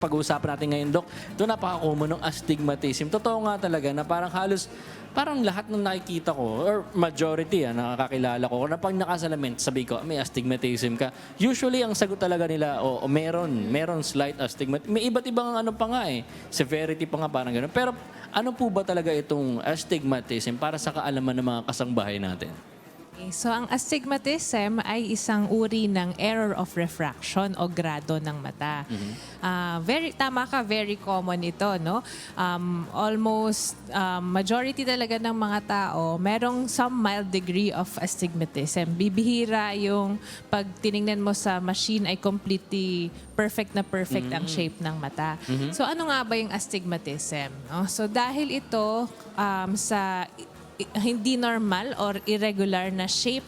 pag-uusapan natin ngayon, Dok, ito napaka-common ng astigmatism. Totoo nga talaga na parang halos, parang lahat ng nakikita ko, or majority ah, nakakakilala ko, na pag nakasalamin, sabi ko, may astigmatism ka. Usually, ang sagot talaga nila, o oh, meron, meron slight astigmatism. May iba't ibang ano pa nga eh, severity pa nga parang gano'n. Pero ano po ba talaga itong astigmatism para sa kaalaman ng mga kasangbahay natin? Okay, So ang astigmatism ay isang uri ng error of refraction o grado ng mata. Ah, very tama ka, very common ito, no? Um, almost um, majority talaga ng mga tao merong some mild degree of astigmatism. Bibihira yung pag tiningnan mo sa machine ay completely perfect na perfect ang shape ng mata. So ano nga ba yung astigmatism? no? So dahil ito um, sa hindi normal or irregular na shape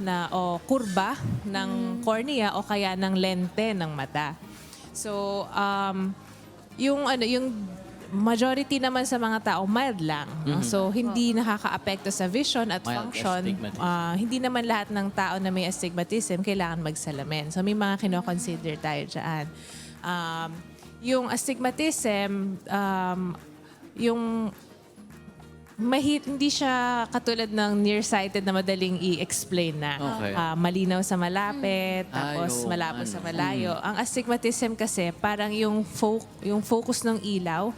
na o kurba ng cornea o kaya ng lente ng mata. So um yung ano yung majority naman sa mga tao mild lang. no? So hindi nakakaapekto sa vision at Mild function. astigmatism. Ah, hindi naman lahat ng tao na may astigmatism kailangan magsalamin. So may mga kino-consider tayo diyan. Um, yung astigmatism um, yung mahit hindi siya katulad ng nearsighted na madaling i-explain na Okay. ah, malinaw sa malapit Ay, tapos oo, malabo ano. sa malayo. Ang astigmatism kasi parang yung fo- yung focus ng ilaw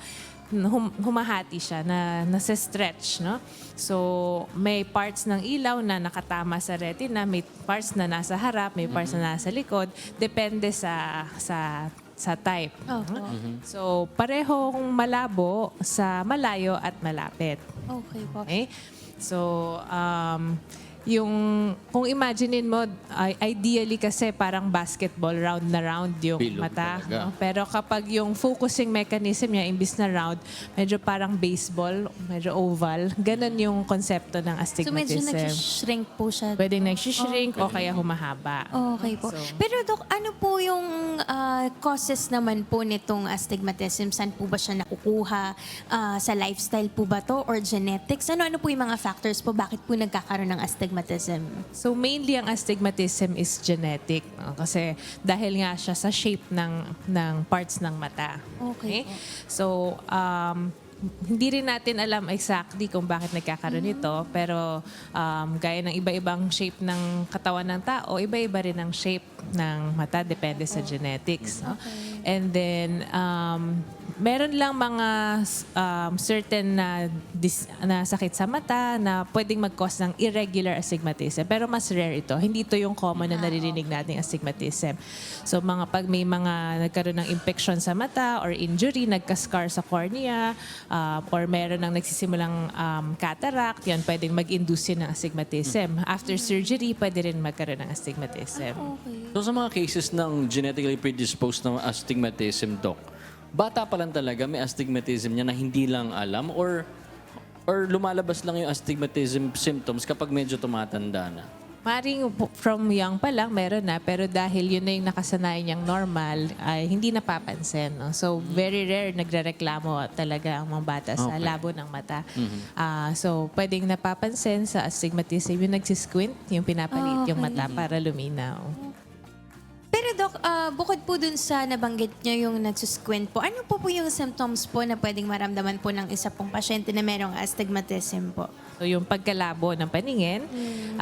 hum- humahati siya na nasa-stretch, no? So, may parts ng ilaw na nakatama sa retina, may parts na nasa harap, may parts na nasa likod, depende sa sa sa type. Opo. So, parehong malabo sa malayo at malapit. Okay po. Okay? So, um, yung, kung imaginein mo, ay- ideally kasi parang basketball, round na round yung Bilog mata. talaga. no? Pero kapag yung focusing mechanism niya, imbis na round, medyo parang baseball, medyo oval. Ganon yung konsepto ng So medyo astigmatism. nag-shrink po siya. Pwedeng nag-shrink o kaya humahaba. Okay po. So- Pero Dok, ano po yung ah, causes naman po nitong astigmatism? Saan po ba siya nakukuha? Ah, sa lifestyle po ba to or genetics? Ano-ano po yung mga factors po? Bakit po nagkakaroon ng astigmatism? So mainly ang astigmatism is genetic no? kasi dahil nga siya sa shape ng ng parts ng mata. Okay po. So um hindi rin natin alam exactly kung bakit nagkakaroon ito pero um, gaya ng iba-ibang shape ng katawan ng tao, iba-iba rin ang shape ng mata depende sa genetics. No? And then um, meron lang mga um, certain na, dis- na sakit sa mata na pwedeng mag-cause ng irregular astigmatism. Pero mas rare ito. Hindi ito yung common na naririnig nating astigmatism. So mga pag may mga nagkaroon ng infection sa mata or injury, nagka-scar sa cornea, um, or meron ng nagsisimulang um, cataract, yan pwedeng mag-induce yun ng astigmatism. After surgery, pwede rin magkaroon ng astigmatism. Okay. So sa mga cases ng genetically predisposed ng astigmatism, Doc, bata pa lang talaga may astigmatism niya na hindi lang alam or or lumalabas lang yung astigmatism symptoms kapag medyo tumatanda na? Maring from young pa lang, meron na. Pero dahil yun na yung nakasanayan niyang normal, ay hindi napapansin. No? So, very rare nagrereklamo talaga ang mga bata sa Okay. labo ng mata. Ah, so, pwedeng napapansin sa astigmatism yung nagsisquint, yung pinapalit yung mata para luminaw. Dok, ah, bukod po dun sa nabanggit nyo yung nagsusquint po, ano po po yung symptoms po na pwedeng maramdaman po ng isa pong pasyente na merong astigmatism po? So, yung pagkalabo ng paningin,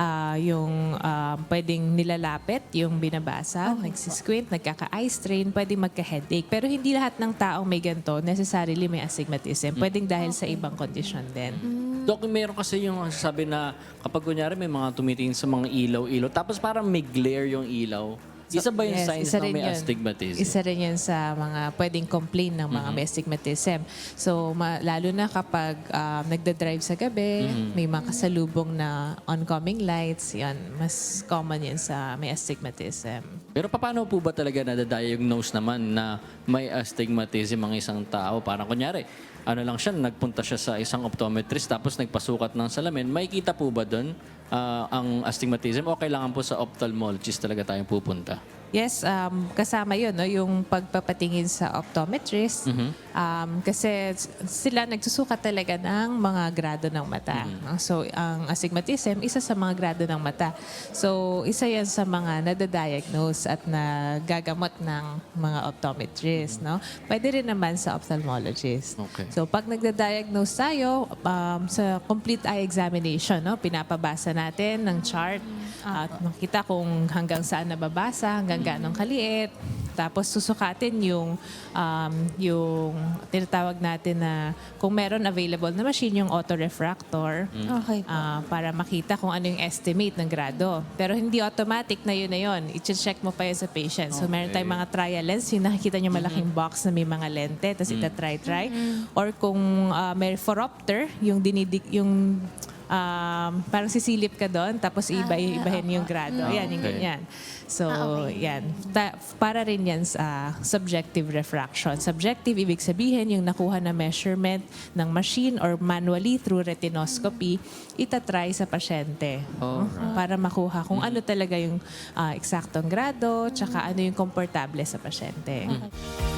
ah, yung ah, pwedeng nilalapit, yung binabasa, nagsisquint, nagkaka-eye strain, pwedeng magka-headache. Pero hindi lahat ng taong may ganito necessarily may astigmatism. Pwedeng dahil sa ibang kondisyon din. Doc, meron kasi yung sabi na kapag kunyari may mga tumitingin sa mga ilaw-ilaw, tapos parang may glare yung ilaw. Isa ba yung Yes, signs isa na may yun. astigmatism? Isa rin yan sa mga pwedeng complain ng mga may astigmatism. So, ma- lalo na kapag um, nagda-drive sa gabi, may mga kasalubong na oncoming lights, yan, mas common yan sa may astigmatism. Pero paano po ba talaga nadadiagnose naman na may astigmatism ang isang tao? Parang kunyari, ano lang siya, nagpunta siya sa isang optometrist tapos nagpasukat ng salamin. May kita po ba doon ah, ang astigmatism o kailangan po sa ophthalmologist talaga tayong pupunta? Yes, um, kasama yun, no? yung pagpapatingin sa optometrist. Um, kasi sila nagsusukat talaga ng mga grado ng mata. So, ang astigmatism, isa sa mga grado ng mata. So, isa yan sa mga nadadiagnose at nagagamot ng mga optometrist. No? Pwede rin naman sa ophthalmologist. Okay. So, pag nagda-diagnose tayo, um, sa complete eye examination, no, pinapabasa natin ng chart at makita kung hanggang saan nababasa, hanggang gaano kaliit. Tapos susukatin yung um, yung tinatawag natin na kung meron available na machine yung autorefractor Okay po. ah, para makita kung ano yung estimate ng grado. Pero hindi automatic na yun na yun. I-check mo pa yun sa patient. So meron tayong mga trial lens, yung nakikita nyo malaking box na may mga lente, tapos ita-try-try. Or kung ah, may phoropter, yung dinidig, yung um, parang sisilip ka doon, tapos iba ibahin yung grado. Yan, yung Okay. ganyan. So, Ah, okay. yan. Ta- para rin yan sa subjective refraction. Subjective, ibig sabihin, yung nakuha na measurement ng machine or manually through retinoscopy, itatry sa pasyente. no? Para makuha kung ano talaga yung ah, eksaktong grado, tsaka ano yung komportable sa pasyente. Okay.